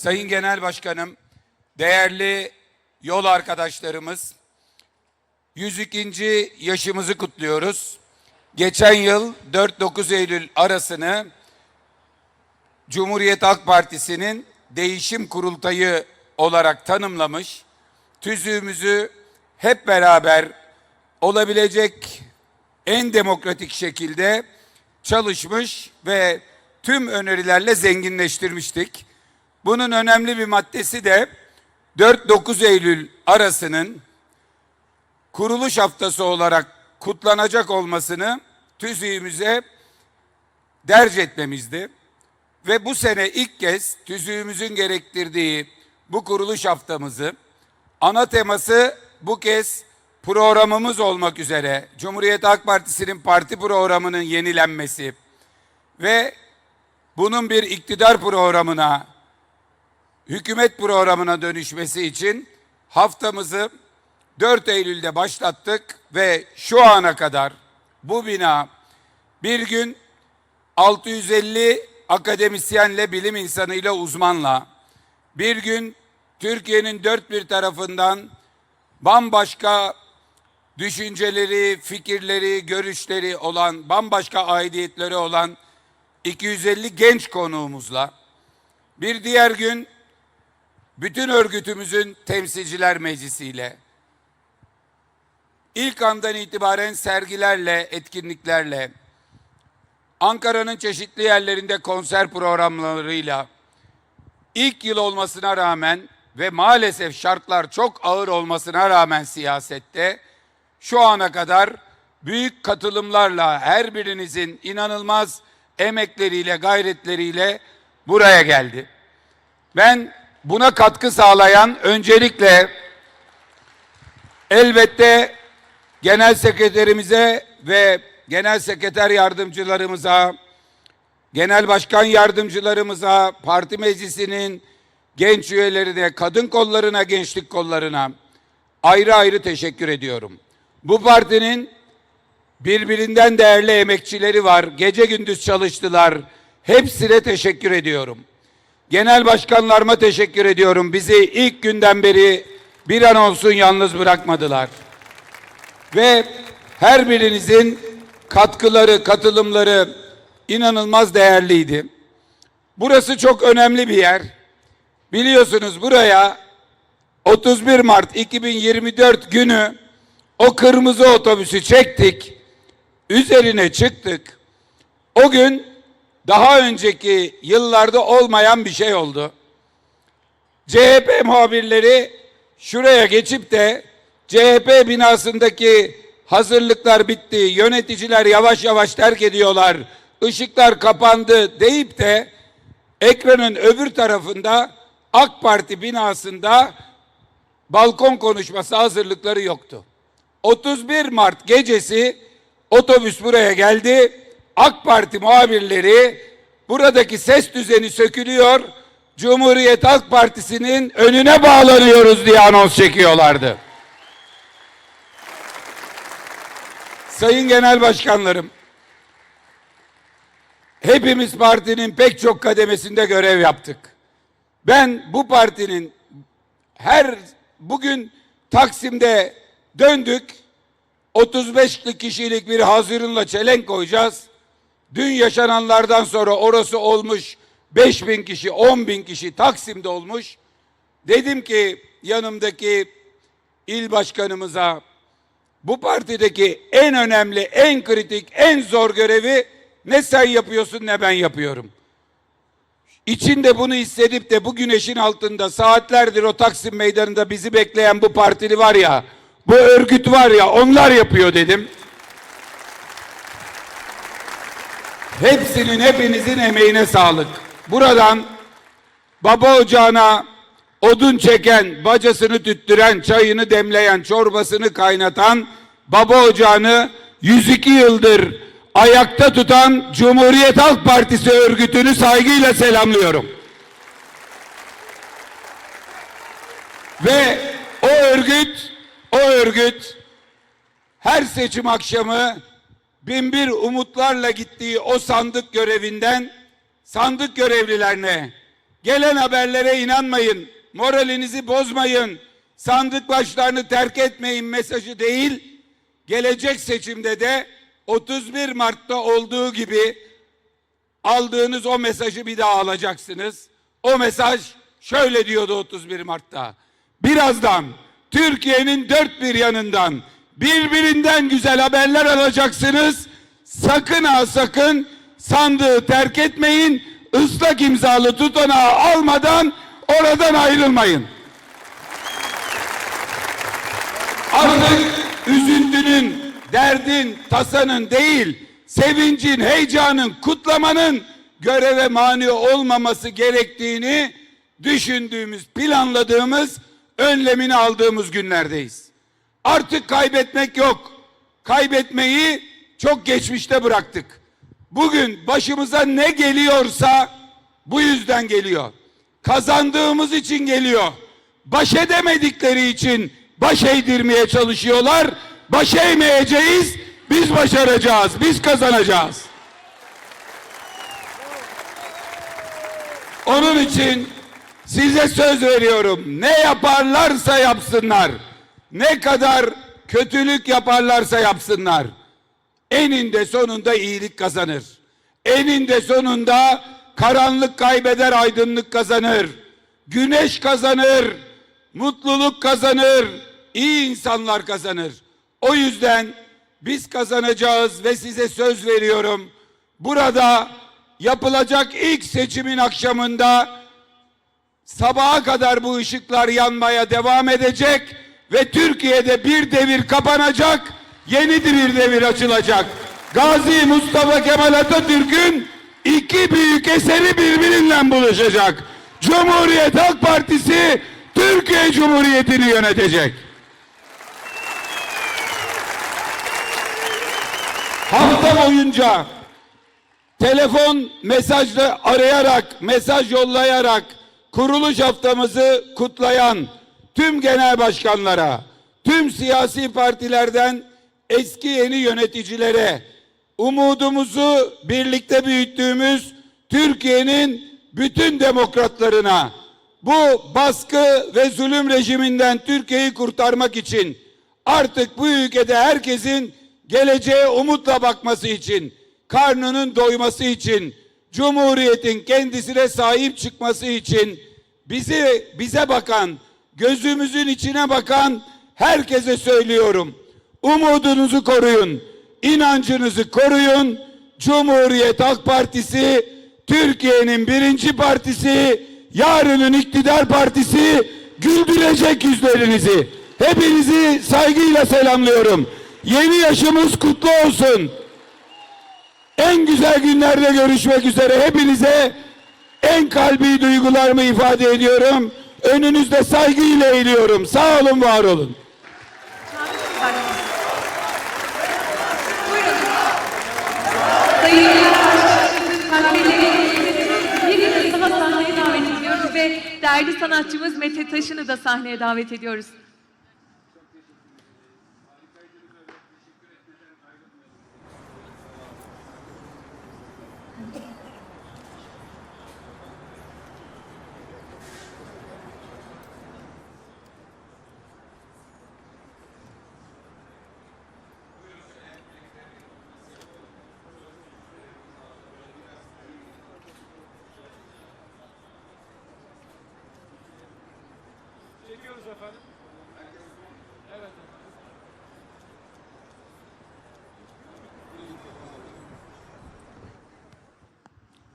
Sayın Genel Başkanım, değerli yol arkadaşlarımız, 102. yaşımızı kutluyoruz. Geçen yıl 4-9 Eylül arasını Cumhuriyet Halk Partisi'nin değişim kurultayı olarak tanımlamış. Tüzüğümüzü hep beraber olabilecek en demokratik şekilde çalışmış ve tüm önerilerle zenginleştirmiştik. Bunun önemli bir maddesi de 4-9 Eylül arasının kuruluş haftası olarak kutlanacak olmasını tüzüğümüze derc etmemizdi. Ve bu sene ilk kez tüzüğümüzün gerektirdiği bu kuruluş haftamızı ana teması bu kez programımız olmak üzere Cumhuriyet Halk Partisi'nin parti programının yenilenmesi ve bunun bir iktidar programına, hükümet programına dönüşmesi için haftamızı 4 Eylül'de başlattık ve şu ana kadar bu bina bir gün 650 akademisyenle, bilim insanıyla, uzmanla bir gün Türkiye'nin dört bir tarafından bambaşka düşünceleri, fikirleri, görüşleri olan, bambaşka aidiyetleri olan 250 genç konuğumuzla bir diğer gün bütün örgütümüzün temsilciler meclisiyle ilk andan itibaren sergilerle, etkinliklerle, Ankara'nın çeşitli yerlerinde konser programlarıyla ilk yıl olmasına rağmen ve maalesef şartlar çok ağır olmasına rağmen siyasette şu ana kadar büyük katılımlarla her birinizin inanılmaz emekleriyle, gayretleriyle buraya geldi. Ben buna katkı sağlayan öncelikle elbette genel sekreterimize ve genel sekreter yardımcılarımıza, genel başkan yardımcılarımıza, parti meclisinin genç üyelerine, kadın kollarına, gençlik kollarına ayrı ayrı teşekkür ediyorum. Bu partinin birbirinden değerli emekçileri var. Gece gündüz çalıştılar. Hepsine teşekkür ediyorum. Genel başkanlarıma teşekkür ediyorum. Bizi ilk günden beri bir an olsun yalnız bırakmadılar. Ve her birinizin katkıları, katılımları inanılmaz değerliydi. Burası çok önemli bir yer. Biliyorsunuz buraya 31 Mart 2024 günü o kırmızı otobüsü çektik. Üzerine çıktık. O gün daha önceki yıllarda olmayan bir şey oldu. CHP muhabirleri şuraya geçip de CHP binasındaki hazırlıklar bitti, yöneticiler yavaş yavaş terk ediyorlar, ışıklar kapandı deyip de ekranın öbür tarafında AK Parti binasında balkon konuşması hazırlıkları yoktu. 31 Mart gecesi otobüs buraya geldi. AK Parti muhabirleri buradaki ses düzeni sökülüyor. Cumhuriyet Halk Partisi'nin önüne bağlanıyoruz diye anons çekiyorlardı. Sayın Genel Başkanlarım, hepimiz partinin pek çok kademesinde görev yaptık. Ben bu partinin her bugün Taksim'de döndük. 35 kişilik bir hazırınla çelenk koyacağız. Dün yaşananlardan sonra orası olmuş 5 bin kişi, 10 bin kişi Taksim'de olmuş. Dedim ki yanımdaki il başkanımıza bu partideki en önemli, en kritik, en zor görevi ne sen yapıyorsun ne ben yapıyorum. İçinde bunu hissedip de bu güneşin altında saatlerdir o Taksim meydanında bizi bekleyen bu partili var ya, bu örgüt var ya onlar yapıyor dedim. Hepsinin hepinizin emeğine sağlık. Buradan baba ocağına odun çeken, bacasını tüttüren, çayını demleyen, çorbasını kaynatan, baba ocağını 102 yıldır ayakta tutan Cumhuriyet Halk Partisi örgütünü saygıyla selamlıyorum. Ve o örgüt, o örgüt her seçim akşamı binbir umutlarla gittiği o sandık görevinden sandık görevlilerine Gelen haberlere inanmayın. Moralinizi bozmayın. Sandık başlarını terk etmeyin mesajı değil. Gelecek seçimde de 31 Mart'ta olduğu gibi aldığınız o mesajı bir daha alacaksınız. O mesaj şöyle diyordu 31 Mart'ta. Birazdan Türkiye'nin dört bir yanından birbirinden güzel haberler alacaksınız. Sakın ha sakın sandığı terk etmeyin. Islak imzalı tutanağı almadan oradan ayrılmayın. Artık üzüntünün, derdin, tasanın değil, sevincin, heyecanın, kutlamanın göreve mani olmaması gerektiğini düşündüğümüz, planladığımız, önlemini aldığımız günlerdeyiz. Artık kaybetmek yok. Kaybetmeyi çok geçmişte bıraktık. Bugün başımıza ne geliyorsa bu yüzden geliyor. Kazandığımız için geliyor. Baş edemedikleri için baş eğdirmeye çalışıyorlar. Baş eğmeyeceğiz. Biz başaracağız. Biz kazanacağız. Onun için size söz veriyorum. Ne yaparlarsa yapsınlar. Ne kadar kötülük yaparlarsa yapsınlar. Eninde sonunda iyilik kazanır. Eninde sonunda karanlık kaybeder, aydınlık kazanır. Güneş kazanır, mutluluk kazanır, iyi insanlar kazanır. O yüzden biz kazanacağız ve size söz veriyorum. Burada yapılacak ilk seçimin akşamında sabaha kadar bu ışıklar yanmaya devam edecek ve Türkiye'de bir devir kapanacak, yeni bir devir açılacak. Gazi Mustafa Kemal Atatürk'ün iki büyük eseri birbiriyle buluşacak. Cumhuriyet Halk Partisi Türkiye Cumhuriyeti'ni yönetecek. Hafta boyunca telefon mesajla arayarak, mesaj yollayarak kuruluş haftamızı kutlayan tüm genel başkanlara, tüm siyasi partilerden eski yeni yöneticilere, umudumuzu birlikte büyüttüğümüz Türkiye'nin bütün demokratlarına, bu baskı ve zulüm rejiminden Türkiye'yi kurtarmak için artık bu ülkede herkesin geleceğe umutla bakması için, karnının doyması için, Cumhuriyet'in kendisine sahip çıkması için bizi bize bakan, gözümüzün içine bakan herkese söylüyorum. Umudunuzu koruyun, inancınızı koruyun. Cumhuriyet Halk Partisi Türkiye'nin birinci partisi, yarının iktidar partisi güldürecek yüzlerinizi. Hepinizi saygıyla selamlıyorum. Yeni yaşımız kutlu olsun. En güzel günlerde görüşmek üzere. Hepinize en kalbi duygularımı ifade ediyorum. Önünüzde saygıyla eğiliyorum. Sağ olun, var olun. Sayın bir daha sahneye davet ediyoruz ve değerli sanatçımız Mete Taşın'ı da sahneye davet ediyoruz.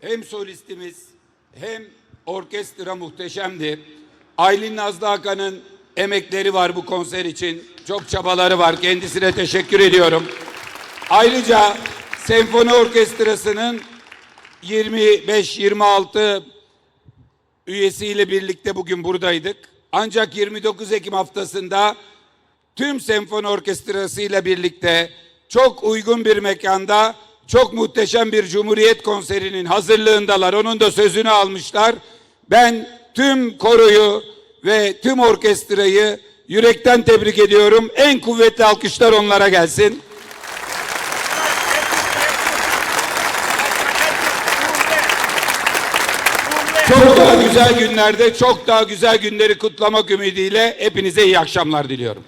Hem solistimiz hem orkestra muhteşemdi. Aylin Nazlı Hakan'ın emekleri var bu konser için. Çok çabaları var. Kendisine teşekkür ediyorum. Ayrıca senfoni orkestrasının 25-26 üyesiyle birlikte bugün buradaydık. Ancak 29 Ekim haftasında tüm senfoni orkestrası ile birlikte çok uygun bir mekanda çok muhteşem bir Cumhuriyet konserinin hazırlığındalar. Onun da sözünü almışlar. Ben tüm koroyu ve tüm orkestrayı yürekten tebrik ediyorum. En kuvvetli alkışlar onlara gelsin. Çok daha güzel günlerde, çok daha güzel günleri kutlamak ümidiyle hepinize iyi akşamlar diliyorum.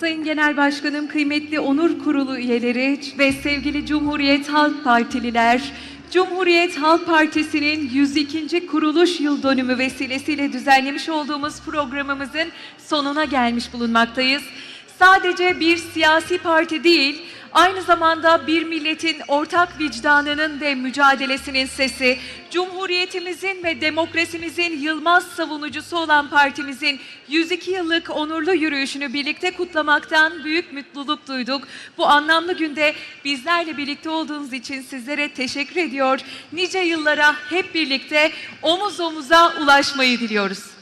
Sayın Genel Başkanım, kıymetli onur kurulu üyeleri ve sevgili Cumhuriyet Halk Partililer, Cumhuriyet Halk Partisi'nin 102. kuruluş yıl dönümü vesilesiyle düzenlemiş olduğumuz programımızın sonuna gelmiş bulunmaktayız. Sadece bir siyasi parti değil, aynı zamanda bir milletin ortak vicdanının ve mücadelesinin sesi, Cumhuriyetimizin ve demokrasimizin yılmaz savunucusu olan partimizin 102 yıllık onurlu yürüyüşünü birlikte kutlamaktan büyük mutluluk duyduk. Bu anlamlı günde bizlerle birlikte olduğunuz için sizlere teşekkür ediyor. Nice yıllara hep birlikte omuz omuza ulaşmayı diliyoruz.